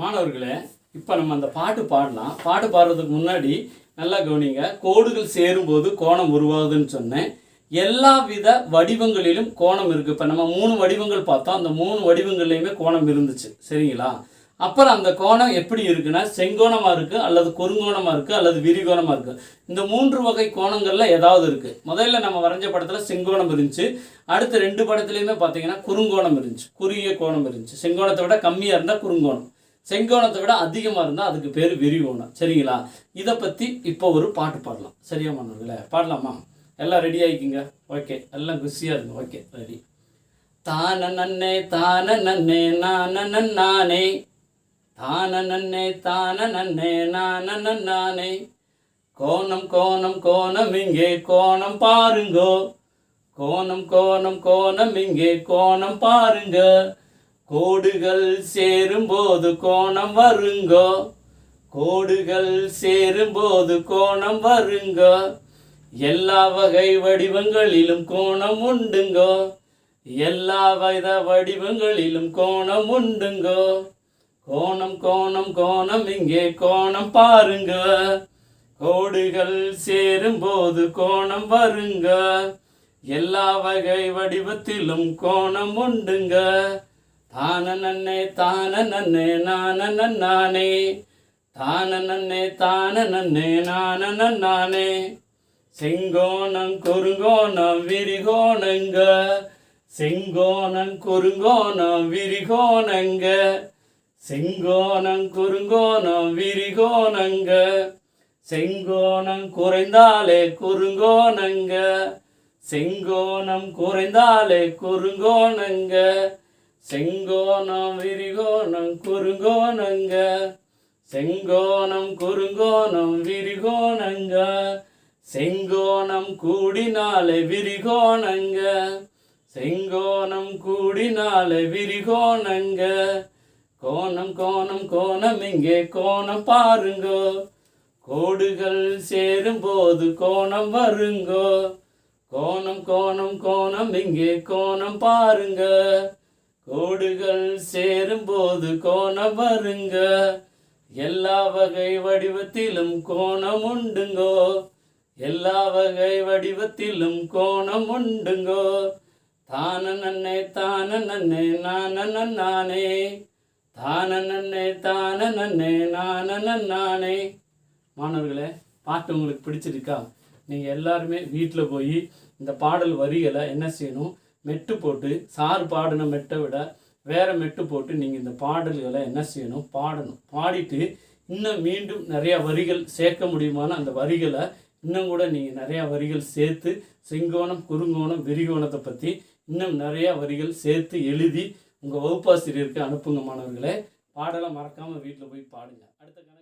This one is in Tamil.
மாணவர்களே இப்போ நம்ம அந்த பாட்டு பாடலாம். பாட்டு பாடுறதுக்கு முன்னாடி நல்லா கவனிங்க. கோடுகள் சேரும்போது கோணம் உருவாகுதுன்னு சொன்னேன். எல்லா வித வடிவங்களிலும் கோணம் இருக்குது இப்போ நம்ம மூணு வடிவங்கள் பார்த்தோம். அந்த மூணு வடிவங்கள்லையுமே கோணம் இருந்துச்சு. சரிங்களா? அப்புறம் அந்த கோணம் எப்படி இருக்குன்னா செங்கோணமாக இருக்குது அல்லது குறுங்கோணமாக இருக்குது அல்லது விரிகோணமாக இருக்குது இந்த மூன்று வகை கோணங்களில் ஏதாவது இருக்குது முதல்ல நம்ம வரைஞ்ச படத்தில் செங்கோணம் இருந்துச்சு. அடுத்த ரெண்டு படத்துலையுமே பார்த்தீங்கன்னா குறுங்கோணம் இருந்துச்சு. குறுகிய கோணம் இருந்துச்சு. செங்கோணத்தை விட கம்மியாக இருந்தால் குறுங்கோணம். செங்கோணத்தை விட அதிகமாக இருந்தால் அதுக்கு பேர் விரிவோணம் சரிங்களா? இதை பற்றி இப்போ ஒரு பாட்டு பாடலாம். சரியா மாணவர்களே? பாடலாமா? எல்லாம் ரெடி ஆகிக்குங்க ஓகே எல்லாம் குஷியாக இருங்க. ஓகே ரெடி தான நன்னே தான நன்னே நான நன்னானே தான நன்னே தான நன்னே நான நன்னானே கோணம் கோணம் கோணம் இங்கே கோணம் பாருங்கோ. கோணம் கோணம் கோணம் இங்கே கோணம் பாருங்க. கோடுகள் சேரும்போது கோணம் வருங்கோ? கோடுகள் சேரும்போது கோணம் வருங்கோ? எல்லா வகை வடிவங்களிலும் கோணம் உண்டுங்கோ? எல்லா வித வடிவங்களிலும் கோணம் உண்டுங்கோ? கோணம் கோணம் கோணம் இங்கே கோணம் பாருங்க. கோடுகள் சேரும்போது கோணம் வருங்க? எல்லா வகை வடிவத்திலும் கோணம் உண்டுங்க? தான நன்னே தான நன்னே நான நன்னானே. தான நன்னே தான நன்னே நான நன்னானே. செங்கோணம் குறுங்கோணம் விரிகோணங்க. செங்கோணம் குறுங்கோணம் விரிகோணங்க. செங்கோணம் குறுங்கோணம் விரிகோணங்க. செங்கோணம் குறைந்தாலே குறுங்கோணங்க. செங்கோணம் குறைந்தாலே குறுங்கோணங்க. செங்கோணம் விரிகோணம் குறுங்கோணங்க. செங்கோணம் குறுங்கோணம் விரிகோணங்க. செங்கோணம் கூடினாலே விரிகோணங்க. செங்கோணம் கூடினாலே விரிகோணங்க. கோணம் கோணம் கோணம் இங்கே கோணம் பாருங்கோ. கோடுகள் சேரும் போது கோணம் வருங்கோ. கோணம் கோணம் கோணம் இங்கே கோணம் பாருங்க. கோடுகள் சேரும்போது கோணம் வருங்க எல்லா வகை வடிவத்திலும் கோணம் உண்டுங்கோ. எல்லா வகை வடிவத்திலும் கோணம் உண்டுங்கோ. தான நன்னே தான நன்னை நான நன்னானே. தான நன்னை தான நன்னே நான நன்னானே. மாணவர்களே பாட்டு உங்களுக்கு பிடிச்சிருக்கா? நீங்கள் எல்லாருமே வீட்டில் போய் இந்த பாடல் வரிகளை என்ன செய்யணும்? மெட்டு போட்டு சார் பாடின மெட்டை விட வேறு மெட்டு போட்டு நீங்கள் இந்த பாடல்களை என்ன செய்யணும்? பாடணும். பாடிட்டு இன்னும் மீண்டும் நிறையா வரிகள் சேர்க்க முடியுமான அந்த வரிகளை இன்னும் கூட நீங்கள் நிறையா வரிகள் சேர்த்து செங்கோணம் குறுங்கோணம் விரிகோணத்தை பற்றி இன்னும் நிறையா வரிகள் சேர்த்து எழுதி உங்கள் வகுப்பாசிரியருக்கு அனுப்புங்க மாணவர்களே. பாடலை மறக்காமல் வீட்டில் போய் பாடுங்க. அடுத்த கணக்கு